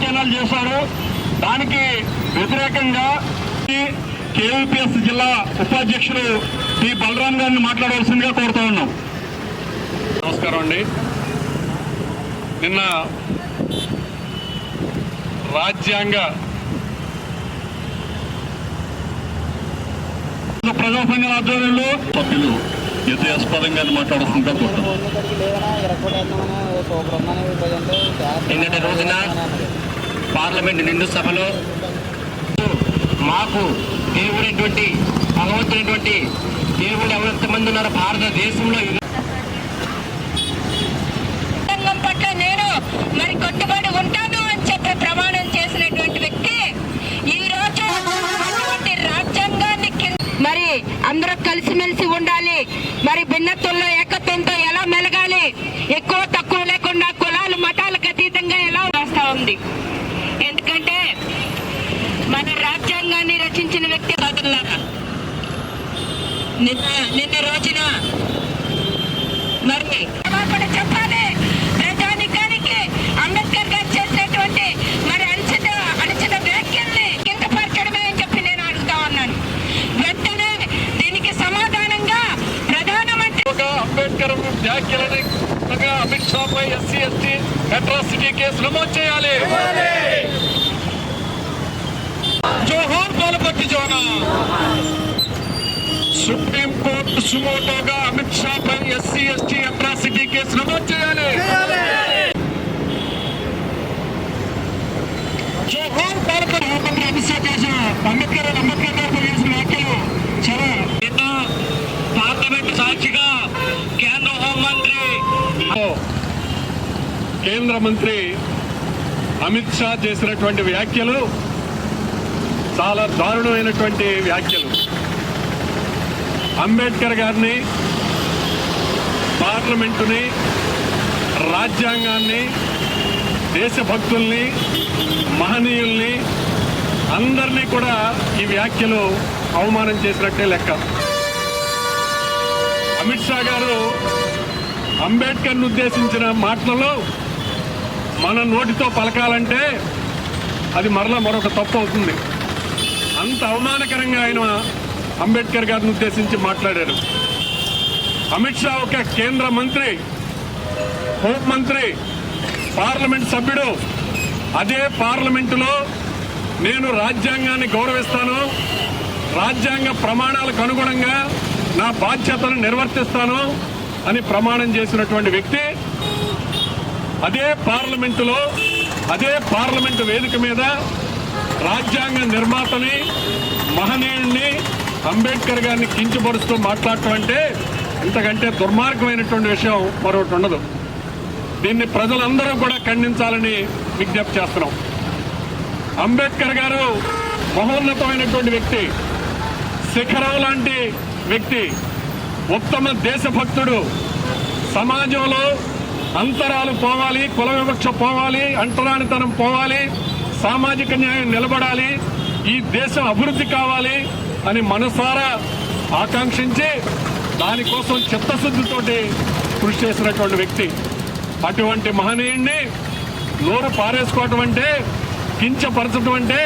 వ్యాఖ్యానాలు చేశారు. దానికి వ్యతిరేకంగా కేవీపీఎస్ జిల్లా ఉపాధ్యక్షులు పి బలరాం గారిని మాట్లాడవలసిందిగా కోరుతా ఉన్నాం. నమస్కారం అండి. నిన్న రాజ్యాంగ ప్రజా సంఘాల ఆధ్వర్యంలో సభ్యులు యథాస్పదంగా మాట్లాడుతుంటా నిన్నటి రోజున పార్లమెంట్ నిండు సభలో మాకు దేవుడైనటువంటి భగవంతుడైనటువంటి దేవుడు ఎవరెంతమంది ఉన్నారు భారతదేశంలో ఈ పట్ల నేను మరి కట్టుబడి ఉంటాను అని చెప్పి ప్రమాణం చేసినటువంటి వ్యక్తి ఈ రోజు అటువంటి రాజ్యాంగాన్ని మరి అందరూ కలిసిమెలిసి ఉండాలి. మరి భిన్నత్వంలో ఏకత్వంతో ఎలా మెలగాలి? ఎక్కువ తక్కువ లేకుండా కులాలు మతాలకు అతీతంగా ఎలా వస్తా ఉంది? ఎందుకంటే మన రాజ్యాంగాన్ని రచించిన వ్యక్తి బదులాగా నిన్న నిన్న రోజున మరి చెప్పాలి ప్రజానికానికి అంబేద్కర్ గారు చేసినటువంటి మరి అనిచిత అనిచిత వ్యాఖ్యల్ని కింద పరచడమే అని చెప్పి నేను అడుగుతా ఉన్నాను వెంటనే దీనికి సమాధానంగా ప్రధానమంత్రి ఒక అంబేద్కర్ వ్యాఖ్యలని కొత్తగా అమిత్ షా పై ఎస్సీ ఎస్టీ అట్రాసిటీ కేసు నమోదు చేయాలి జోహార్ పాలపట్టి జోనా సుప్రీం కోర్టు సుమోటోగా అమిత్ షా పై ఎస్సీ ఎస్టీ అట్రాసిటీ కేసు నమోదు చేయాలి జోహార్ పాలపట్టి ముఖ్యమంత్రి అమిత్ షా చేసిన అంబేద్కర్ అంబేద్కర్ గారితో చేసిన వ్యాఖ్యలు చాలా నిన్న పార్లమెంట్ సాక్షిగా కేంద్ర హోంమంత్రి కేంద్ర మంత్రి అమిత్ షా చేసినటువంటి వ్యాఖ్యలు చాలా దారుణమైనటువంటి వ్యాఖ్యలు. అంబేద్కర్ గారిని పార్లమెంటుని రాజ్యాంగాన్ని దేశభక్తుల్ని మహనీయుల్ని అందరినీ కూడా ఈ వ్యాఖ్యలు అవమానం చేసినట్టే లెక్క. అమిత్ షా గారు అంబేద్కర్ను ఉద్దేశించిన మాటలలో మన నోటితో పలకాలంటే అది మరలా మరొక తప్పు అవుతుంది. అంత అవమానకరంగా ఆయన అంబేద్కర్ గారిని ఉద్దేశించి మాట్లాడారు. అమిత్ షా ఒక కేంద్ర మంత్రి హోం మంత్రి పార్లమెంట్ సభ్యుడు. అదే పార్లమెంటులో నేను రాజ్యాంగాన్ని గౌరవిస్తాను రాజ్యాంగ ప్రమాణాలకు అనుగుణంగా నా బాధ్యతను నిర్వర్తిస్తాను అని ప్రమాణం చేసినటువంటి వ్యక్తి అదే పార్లమెంటులో అదే పార్లమెంటు వేదిక మీద రాజ్యాంగ నిర్మాతని మహనీయుణ్ణి అంబేద్కర్ గారిని కించపరుస్తూ మాట్లాడటం అంటే ఇంతకంటే దుర్మార్గమైనటువంటి విషయం మరొకటి ఉండదు. దీన్ని ప్రజలందరూ కూడా ఖండించాలని విజ్ఞప్తి చేస్తున్నాం. అంబేద్కర్ గారు మహోన్నతమైనటువంటి వ్యక్తి శిఖరం లాంటి వ్యక్తి ఉత్తమ దేశభక్తుడు సమాజంలో అంతరాలు పోవాలి కుల వివక్ష పోవాలి అంటరానితనం పోవాలి సామాజిక న్యాయం నిలబడాలి ఈ దేశం అభివృద్ధి కావాలి అని మనసారా ఆకాంక్షించి దానికోసం చిత్తశుద్ధితోటి కృషి చేసినటువంటి వ్యక్తి. అటువంటి మహనీయుణ్ణి నోరు పారేసుకోవటం అంటే కించపరచడం అంటే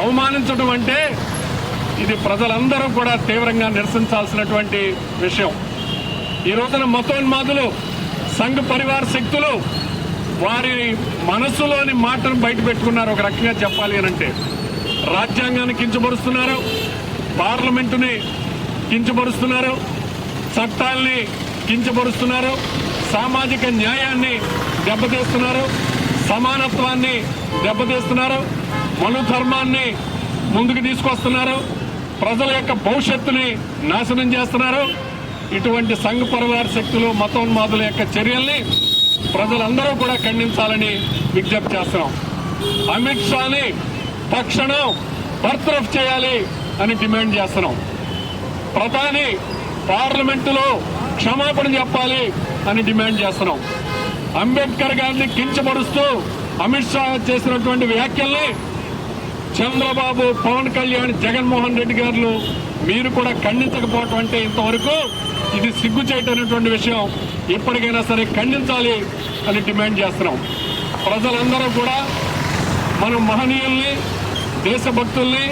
అవమానించడం అంటే ఇది ప్రజలందరూ కూడా తీవ్రంగా నిరసించాల్సినటువంటి విషయం. ఈ రోజున మతోన్మాదులు సంఘ పరివార శక్తులు వారి మనసులోని మాటను బయట పెట్టుకున్నారు. ఒక రకంగా చెప్పాలి అని అంటే రాజ్యాంగాన్ని కించపరుస్తున్నారు. పార్లమెంటుని కించపరుస్తున్నారు. చట్టాల్ని కించపరుస్తున్నారు. సామాజిక న్యాయాన్ని దెబ్బతీస్తున్నారు. సమానత్వాన్ని దెబ్బతీస్తున్నారు. మనుధర్మాన్ని ముందుకు తీసుకొస్తున్నారు. ప్రజల యొక్క భవిష్యత్తుని నాశనం చేస్తున్నారు. ఇటువంటి సంఘ పరివార శక్తులు మతోన్మాదుల యొక్క చర్యల్ని ప్రజలందరూ కూడా ఖండించాలని విజ్ఞప్తి చేస్తున్నాం. అమిత్ షాని తక్షణం బర్తరఫ్ చేయాలి అని డిమాండ్ చేస్తున్నాం. ప్రధాని పార్లమెంటులో క్షమాపణ చెప్పాలి అని డిమాండ్ చేస్తున్నాం. అంబేద్కర్ గారిని కించపరుస్తూ అమిత్ షా చేసినటువంటి వ్యాఖ్యల్ని చంద్రబాబు పవన్ కళ్యాణ్ జగన్మోహన్ రెడ్డి గారు మీరు కూడా ఖండించకపోవటం అంటే ఇంతవరకు ఇది సిగ్గు చేయటటువంటి విషయం. ఇప్పటికైనా సరే ఖండించాలి అని డిమాండ్ చేస్తున్నాం. ప్రజలందరూ కూడా మనం మహనీయుల్ని దేశభక్తుల్ని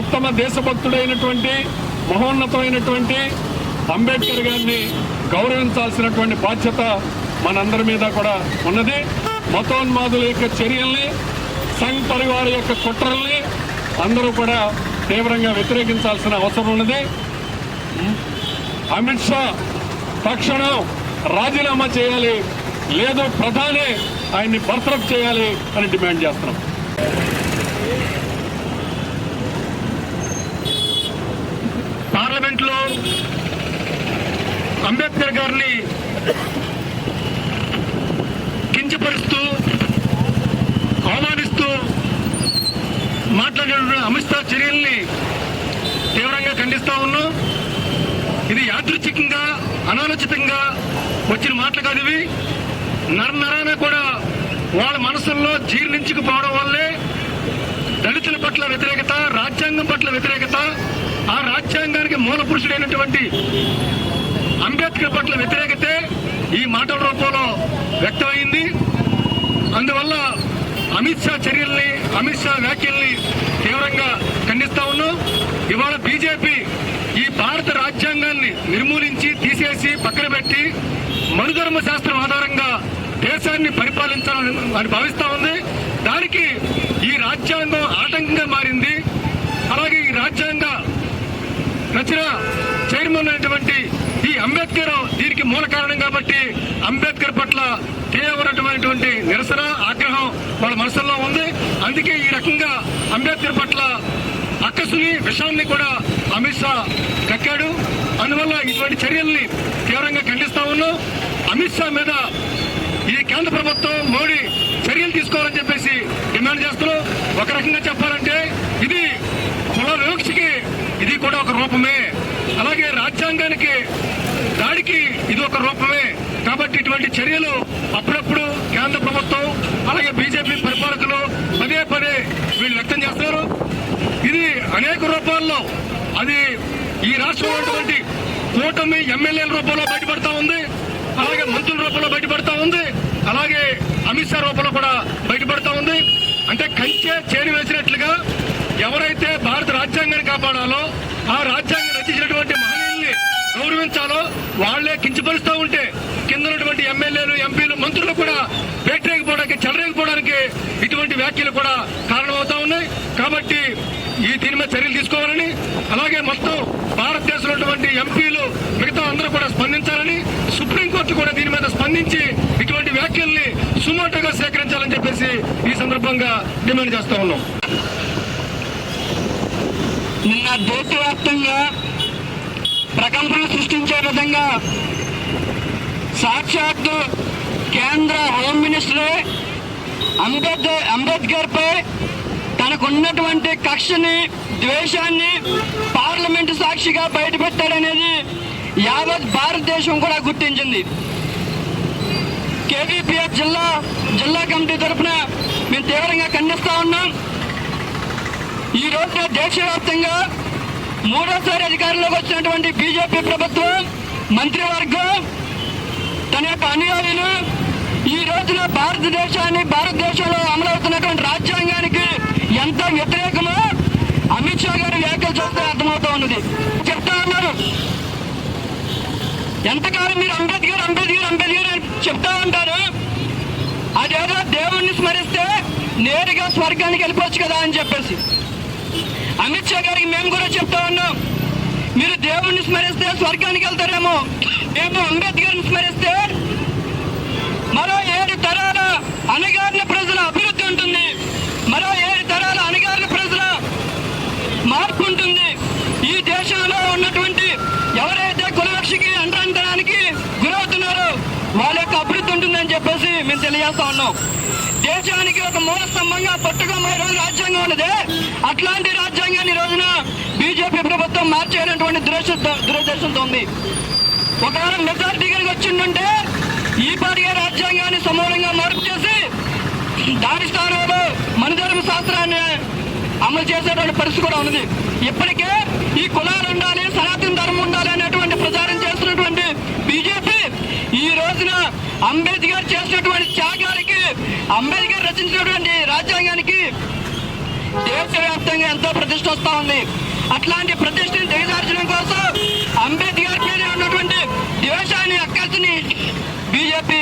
ఉత్తమ దేశభక్తుడైనటువంటి మహోన్నతమైనటువంటి అంబేద్కర్ గారిని గౌరవించాల్సినటువంటి బాధ్యత మనందరి మీద కూడా ఉన్నది. మతోన్మాదుల యొక్క చర్యల్ని సంఘ్ పరివార్ యొక్క కుట్రల్ని అందరూ కూడా తీవ్రంగా వ్యతిరేకించాల్సిన అవసరం ఉన్నది. అమిత్ షా తక్షణం రాజీనామా చేయాలి లేదు ప్రధాని ఆయన్ని బర్తరఫ్ చేయాలి అని డిమాండ్ చేస్తున్నాం. పార్లమెంట్లో అంబేద్కర్ గారిని కించపరుస్తూ మాట్లాడిన అమిత్ చర్యల్ని తీవ్రంగా ఖండిస్తా ఉన్నాం. ఇది యాదృచ్ఛికంగా అనాలోచితంగా వచ్చిన మాటలు కాదు ఇవి. నరనరాన కూడా వాళ్ళ మనసుల్లో జీర్ణించుకుపోవడం వల్లే దళితుల పట్ల వ్యతిరేకత రాజ్యాంగం పట్ల వ్యతిరేకత ఆ రాజ్యాంగానికి మూల పురుషుడైనటువంటి అంబేద్కర్ పట్ల వ్యతిరేకతే ఈ మాటల రూపంలో వ్యక్తమైంది. అందువల్ల అమిత్ షా చర్యల్ని అమిత్ షా వ్యాఖ్యల్ని తీవ్రంగా ఖండిస్తా ఉన్నాం. ఇవాళ బీజేపీ ఈ భారత రాజ్యాంగాన్ని నిర్మూలించి తీసేసి పక్కన పెట్టి మనుధర్మ శాస్త్రం ఆధారంగా దేశాన్ని పరిపాలించాలని అని భావిస్తా ఉంది. దానికి ఈ రాజ్యాంగం ఆటంకంగా మారింది. అలాగే ఈ రాజ్యాంగ రచన చైర్మన్ అయినటువంటి ఈ అంబేద్కర్ దీనికి మూల కారణం కాబట్టి అంబేద్కర్ పట్ల తీవ్రమైనటువంటి నిరసన వాళ్ళ మనసుల్లో ఉంది. అందుకే ఈ రకంగా అంబేద్కర్ పట్ల అక్కసుని విషయాన్ని కూడా అమిత్ షా కక్కాడు. అందువల్ల ఇటువంటి చర్యల్ని తీవ్రంగా ఖండిస్తా ఉన్నాం. అమిత్ షా మీద ఈ కేంద్ర ప్రభుత్వం మోడీ చర్యలు తీసుకోవాలని చెప్పేసి డిమాండ్ చేస్తున్నాం. ఒక రకంగా చెప్పాలంటే ఇది కుల వివక్షకి ఇది కూడా ఒక రూపమే. అలాగే రాజ్యాంగానికి దాడికి ఇది ఒక రూపమే. కాబట్టి ఇటువంటి చర్యలు అప్పుడప్పుడు కేంద్ర ప్రభుత్వం అలాగే బీజేపీ పరిపాలకులు పదే పదే వీళ్ళు వ్యక్తం చేస్తున్నారు. ఇది అనేక రూపాల్లో అది ఈ రాష్ట్రంలో ఉన్నటువంటి కూటమి ఎమ్మెల్యేల రూపంలో బయటపడతా ఉంది అలాగే మంత్రుల రూపంలో బయటపడతా ఉంది అలాగే అమిత్ షా రూపంలో కూడా బయటపడతా ఉంది. అంటే కంచె చేరి వేసినట్లుగా ఎవరైతే భారత రాజ్యాంగాన్ని కాపాడాలో ఆ రాజ్యాంగం రచించినటువంటి గౌరవించాలో వాళ్ళే కించపరుస్తూ ఉంటే కింద ఉన్నటువంటి ఎమ్మెల్యేలు ఎంపీలు మంత్రులు కూడా పెట్టలేకపోవడానికి చెలరేకపోవడానికి ఇటువంటి వ్యాఖ్యలు కూడా కారణమవుతా ఉన్నాయి. కాబట్టి ఈ దీని మీద చర్యలు తీసుకోవాలని అలాగే మొత్తం భారతదేశంలో ఉన్నటువంటి ఎంపీలు మిగతా అందరూ కూడా స్పందించాలని సుప్రీంకోర్టు కూడా దీని మీద స్పందించి ఇటువంటి వ్యాఖ్యల్ని సుమోటోగా సేకరించాలని చెప్పేసి ఈ సందర్భంగా డిమాండ్ చేస్తా ఉన్నాం. నిన్న దేశవ్యాప్తంగా ప్రకంపనలు సృష్టించే విధంగా సాక్షాత్తు కేంద్ర హోమ్ మినిస్టరే అంబేద్కర్ అంబేద్కర్ పై తనకున్నటువంటి కక్షని ద్వేషాన్ని పార్లమెంటు సాక్షిగా బయటపెట్టాడనేది యావత్ భారతదేశం కూడా గుర్తించింది. కేవీపీఎఫ్ జిల్లా జిల్లా కమిటీ తరఫున మేము తీవ్రంగా ఖండిస్తా ఉన్నాం. ఈ రోజున దేశవ్యాప్తంగా మూడోసారి అధికారంలోకి వచ్చినటువంటి బీజేపీ ప్రభుత్వం మంత్రివర్గం తన యొక్క అనుయాయులు ఈ రోజున భారతదేశాన్ని భారతదేశంలో అమలవుతున్నటువంటి రాజ్యాంగానికి ఎంత వ్యతిరేకమో అమిత్ షా గారి వ్యాఖ్యలు చూస్తే అర్థమవుతా ఉన్నది. చెప్తా ఉన్నారు. ఎంతకాలం మీరు అంబేద్కర్ అంబేద్కర్ అంబేద్కర్ అని చెప్తా ఉంటారు? అదేదో దేవుణ్ణి స్మరిస్తే నేరుగా స్వర్గానికి వెళ్ళిపోవచ్చు కదా అని చెప్పేసి. అమిత్ షా గారికి మేము కూడా చెప్తా ఉన్నాం మీరు దేవుణ్ణి స్మరిస్తే స్వర్గానికి వెళ్తారేమో? రేపు అంబేద్కర్ని స్మరిస్తే మరో ఏడు తరాల అణగారిన ప్రజల అభివృద్ధి ఉంటుంది. మరో ఏడు తరాల అణగారిన ప్రజల మార్పు ఉంటుంది. ఈ దేశంలో ఉన్నటువంటి ఎవరైతే కులవక్షకి అంటరానికి గురవుతున్నారో వాళ్ళ యొక్క అభివృద్ధి ఉంటుందని చెప్పేసి మేము తెలియజేస్తా ఉన్నాం. దేశానికి ఒక మూల స్తంభంగా పట్టుకోమ రాజ్యాంగం ఉన్నదే. అట్లాంటి రాజ్యాంగాన్ని రోజున ప్రభుత్వం మార్చేయనటువంటి దురశ దురదృష్టంతో ఉంది ఒకవేళ మెజార్టీ కనుక వచ్చిందంటే ఈ పార్టీ రాజ్యాంగాన్ని సమూలంగా మార్పు చేసి దాని స్థానంలో మనధర్మ శాస్త్రాన్ని అమలు చేసేటువంటి పరిస్థితి కూడా ఉన్నది. ఇప్పటికే ఈ కులాలు ఉండాలి సనాతన ధర్మం ఉండాలి అనేటువంటి ప్రచారం చేస్తున్నటువంటి బీజేపీ ఈ రోజున అంబేద్కర్ చేసినటువంటి త్యాగానికి అంబేద్కర్ రచించినటువంటి రాజ్యాంగానికి దేశవ్యాప్తంగా ఎంతో ప్రతిష్ట వస్తా ఉంది. అట్లాంటి ప్రతిష్టని దిగజార్చడం కోసం అంబేద్కర్ మీద ఉన్నటువంటి దేశాన్ని అక్కల్సిని బీజేపీ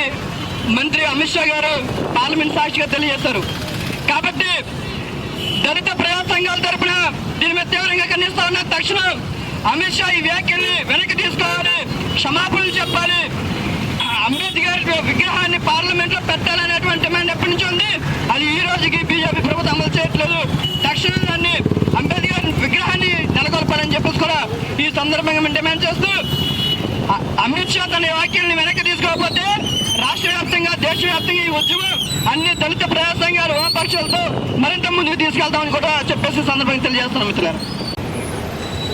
మంత్రి అమిత్ షా గారు పార్లమెంట్ సాక్షిగా తెలియజేశారు. కాబట్టి దళిత ప్రజా సంఘాల తరపున దీని మీద తీవ్రంగా ఖండిస్తా ఉన్న తక్షణం అమిత్ షా ఈ వ్యాఖ్యల్ని వెనక్కి తీసుకోవాలి క్షమాపణలు చెప్పాలి. అంబేద్కర్ విగ్రహాన్ని పార్లమెంట్లో పెట్టాలనేటువంటి డిమాండ్ ఎప్పటి నుంచి ఉంది? అది ఈ రోజుకి బీజేపీ ప్రభుత్వం అమలు చేయట్లేదు. తక్షణం దాన్ని అంబేద్కర్ విగ్రహాన్ని నెలకొల్పాలని చెప్పేసి కూడా ఈ సందర్భంగా మేము డిమాండ్ చేస్తూ అమిత్ షా తన వ్యాఖ్యల్ని వెనక్కి తీసుకోకపోతే రాష్ట్ర వ్యాప్తంగా దేశవ్యాప్తంగా ఈ ఉద్యమం అన్ని దళిత ప్రజా సంఘాలు వామపక్షాలతో మరింత ముందుకు తీసుకెళ్తామని కూడా చెప్పేసి సందర్భంగా తెలియజేస్తున్నాం మిత్రులారా.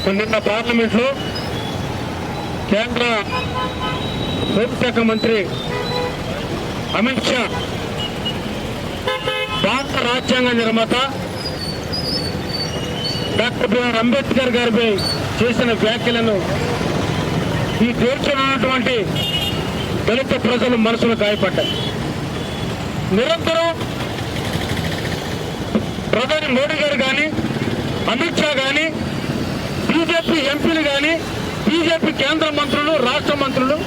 నిన్న పార్లమెంట్లో కేంద్ర హోంశాఖ మంత్రి అమిత్ షా భారత రాజ్యాంగ నిర్మాత డాక్టర్ బిఆర్ అంబేద్కర్ గారిపై చేసిన వ్యాఖ్యలను ఈ తీర్చున్నటువంటి ఉన్నటువంటి దళిత ప్రజలు మనసులో గాయపడ్డాయి నిరంతరం ప్రధాని మోడీ గారు కానీ అమిత్ షా కానీ బీజేపీ ఎంపీలు కానీ బీజేపీ కేంద్ర మంత్రులు రాష్ట్ర మంత్రులు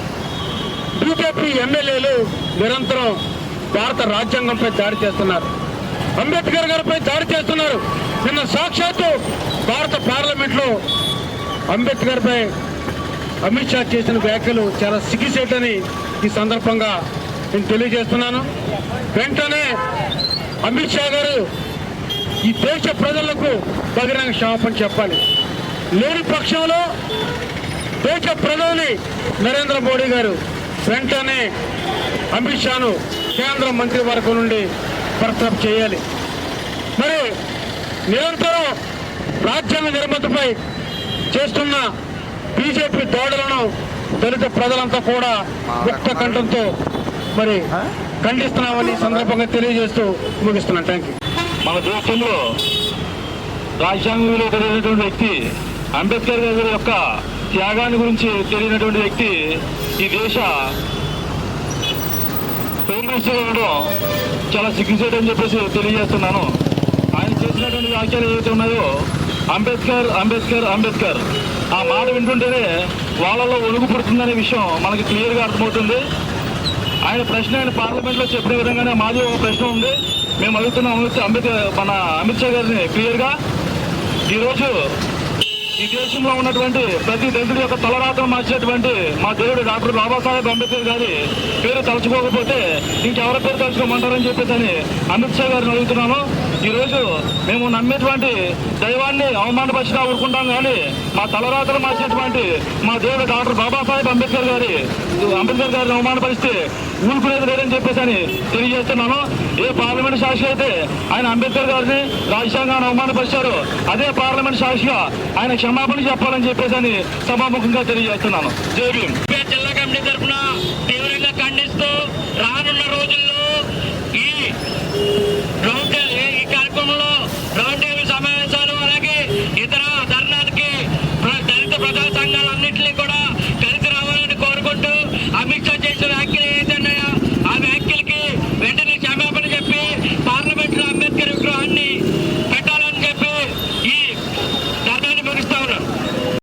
బీజేపీ ఎమ్మెల్యేలు నిరంతరం భారత రాజ్యాంగంపై దాడి చేస్తున్నారు. అంబేద్కర్ గారిపై దాడి చేస్తున్నారు. నిన్న సాక్షాత్తు భారత పార్లమెంట్లో అంబేద్కర్ పై అమిత్ షా చేసిన వ్యాఖ్యలు చాలా సిగ్గుసేటని ఈ సందర్భంగా నేను తెలియజేస్తున్నాను. వెంటనే అమిత్ షా గారు ఈ దేశ ప్రజలకు బహిరంగ క్షమాపణ చెప్పాలి. లేని పక్షంలో దేశ ప్రజల్ని నరేంద్ర మోడీ గారు వెంటనే అమిత్ షాను కేంద్ర మంత్రివర్గం నుండి బర్తరఫ్ చేయాలి. మరి నిరంతరం రాజ్యాంగ నిర్మాతపై చేస్తున్న బీజేపీ దాడులను దళిత ప్రజలంతా కూడా ముక్త కంఠంతో మరి ఖండిస్తున్నామని సందర్భంగా తెలియజేస్తూ ముగిస్తున్నాను. థ్యాంక్ యూ మన దేశంలో రాజ్యాంగంలో కలిగినటువంటి వ్యక్తి అంబేద్కర్ గారి యొక్క త్యాగాన్ని గురించి తెలియనటువంటి వ్యక్తి ఈ దేశ ప్రైమ్ చాలా సిగ్గుసేట్ అని చెప్పేసి తెలియజేస్తున్నాను. ఆయన చేసినటువంటి వ్యాఖ్యలు ఏవైతే ఉన్నాయో అంబేద్కర్ అంబేద్కర్ అంబేద్కర్ ఆ మాట వింటుంటేనే వాళ్ళలో ఒలుగు పుడుతుందనే విషయం మనకి క్లియర్గా అర్థమవుతుంది. ఆయన ప్రశ్న ఆయన పార్లమెంట్లో చెప్పిన విధంగానే మాది ఒక ప్రశ్న ఉంది. మేము అడుగుతున్నాం అమిత్ అంబేద్కర్ మన అమిత్ షా గారిని క్లియర్గా. ఈరోజు ఈ దేశంలో ఉన్నటువంటి ప్రతి దళితుడి యొక్క తలరాతను మార్చేటువంటి మా దేవుడు డాక్టర్ బాబాసాహెబ్ అంబేద్కర్ గారి పేరు తలుచుకోకపోతే ఇంకెవరి పేరు తలుచుకోమంటారని చెప్పేసి అని అమిత్ షా గారిని అడుగుతున్నాను. ఈరోజు మేము నమ్మేటువంటి దైవాన్ని అవమానపరిచినా ఊరుకుంటాం కానీ మా తలరాత్రులు మార్చినటువంటి మా దేవుడు డాక్టర్ బాబాసాహెబ్ అంబేద్కర్ గారి అంబేద్కర్ గారిని అవమానపరిస్తే ఊరుకునేది లేదని చెప్పేసి అని తెలియజేస్తున్నాను. ఏ పార్లమెంట్ సాక్షి అయితే ఆయన అంబేద్కర్ గారిని రాజ్యాంగాన్ని అవమానపరిచారో అదే పార్లమెంట్ సాక్షిగా ఆయన క్షమాపణ చెప్పాలని చెప్పేసి అని సభాముఖంగా తెలియజేస్తున్నాను. జై జిల్లా కమిటీ తరఫున తీవ్రంగా ఖండిస్తూ రానున్న రోజుల్లో